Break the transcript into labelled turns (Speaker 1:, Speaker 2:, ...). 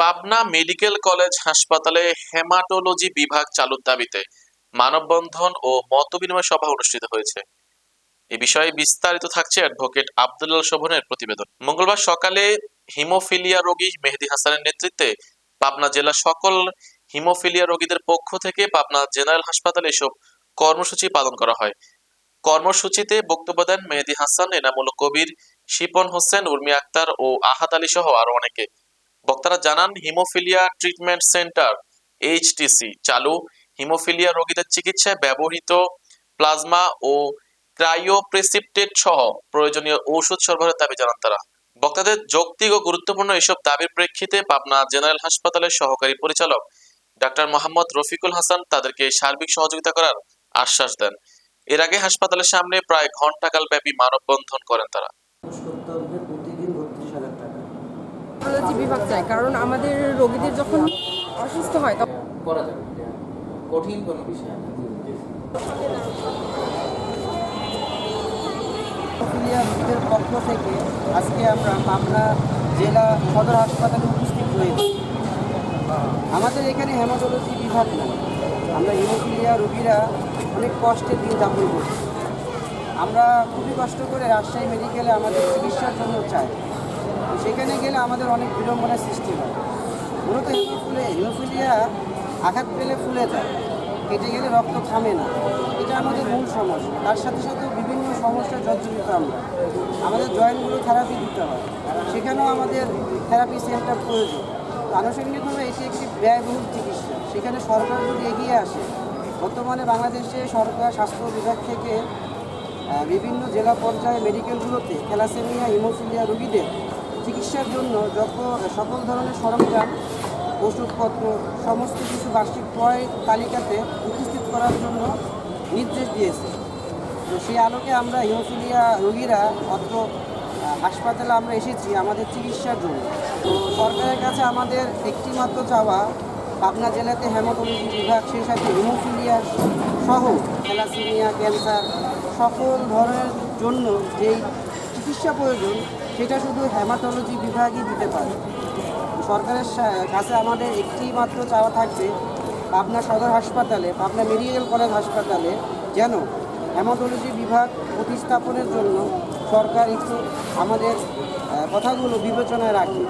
Speaker 1: Pabna medical college হাসপাতালে haematology বিভাগ চালুর দাবিতে মানববন্ধন ও মতবিনিময় সভা অনুষ্ঠিত হয়েছে। এ বিষয়ে বিস্তারিত থাকছে অ্যাডভোকেট আব্দুল্লাহ শোভনের প্রতিবেদন। মঙ্গলবার সকালে হিমোফিলিয়া রোগী মেহেদি হাসানের নেতৃত্বে পাবনা জেলা সকল হিমোফিলিয়া রোগীদের পক্ষ থেকে পাবনা জেনারেল হাসপাতালে এসব কর্মসূচি পালন করা হয়। কর্মসূচিতে বক্তব্য দেন মেহেদি হাসান, এনামুল কবির, শিপন হোসেন, উর্মি আক্তার ও আহাদ আলী সহ আরও অনেকে। বক্তারা জানান, haemophilia treatment centre, H T C, চালু। হিমোফিলিয়া রোগীদের চিকিৎসায় ব্যবহৃত প্লাজমা ও ক্রায়োপ্রেসিপ্টেট সহ প্রয়োজনীয় ঔষধ সরবরাহের দাবি জানান তারা। বক্তাদের যৌক্তিক ও গুরুত্বপূর্ণ এসব দাবির প্রেক্ষিতে পাবনা জেনারেল হাসপাতালের সহকারী পরিচালক ডাক্তার মোহাম্মদ রফিকুল হাসান তাদেরকে সার্বিক সহযোগিতা করার আশ্বাস দেন। এর আগে হাসপাতালের সামনে প্রায় ঘণ্টাকাল ব্যাপী মানববন্ধন করেন তারা।
Speaker 2: নিউরোলজি বিভাগ চাই কারণ আমাদের রোগীদের যখন অসুস্থ হয় তখন
Speaker 3: করা যাবে কঠিন কোনো বিষয় রোগীদের পক্ষ থেকে আজকে আমরা পাবনা জেলা সদর হাসপাতালে উপস্থিত হয়েছি আমাদের এখানে হেমাটোলজি বিভাগ নেই। আমরা হিমোফিলিয়া রোগীরা অনেক কষ্টের দিন যাপন করছি। আমরা খুবই কষ্ট করে রাজশাহী মেডিকেলে আমাদের চিকিৎসার জন্য চাই। সেখানে গেলে আমাদের অনেক বিড়ম্বনার সৃষ্টি হয়। মূলত হিমোফিলে হিমোফিলিয়া আঘাত পেলে ফুলে যায়, কেটে গেলে রক্ত থামে না। এটা আমাদের মূল সমস্যা। তার সাথে সাথে বিভিন্ন সমস্যা জর্জরিত আমরা। আমাদের জয়েন্টগুলো থেরাপি দিতে হয়। সেখানেও আমাদের থেরাপি সেন্টার প্রয়োজন। আনুষঙ্গিকভাবে এটি একটি ব্যয়বহুল চিকিৎসা। সেখানে সরকার যদি এগিয়ে আসে, বর্তমানে বাংলাদেশে সরকার স্বাস্থ্য বিভাগ থেকে বিভিন্ন জেলা পর্যায়ে মেডিকেলগুলোতে থ্যালাসেমিয়া হিমোফিলিয়া রোগীদের চিকিৎসার জন্য যখন সকল ধরনের সরঞ্জাম, ওষুধপত্র, সমস্ত কিছু বার্ষিক ক্রয় তালিকাতে উপস্থিত করার জন্য নির্দেশ দিয়েছে। তো সেই আলোকে আমরা হিমোফিলিয়া রোগীরা অত্র হাসপাতালে আমরা এসেছি আমাদের চিকিৎসার জন্য। তো সরকারের কাছে আমাদের একটি মাত্র চাওয়া, পাবনা জেলাতে হেমাটোলজি বিভাগ, সেই সাথে হিমোফিলিয়া সহ থ্যালাসেমিয়া, ক্যান্সার, সকল ধরনের জন্য যেই চিকিৎসা প্রয়োজন, সেটা শুধু হ্যামাটোলজি বিভাগই দিতে পারে। সরকারের কাছে আমাদের একটি মাত্র চাওয়া থাকবে, পাবনা সদর হাসপাতালে, পাবনা মেডিকেল কলেজ হাসপাতালে যেন হ্যামাটোলজি বিভাগ প্রতিস্থাপনের জন্য সরকার একটু আমাদের কথাগুলো বিবেচনায় রাখে।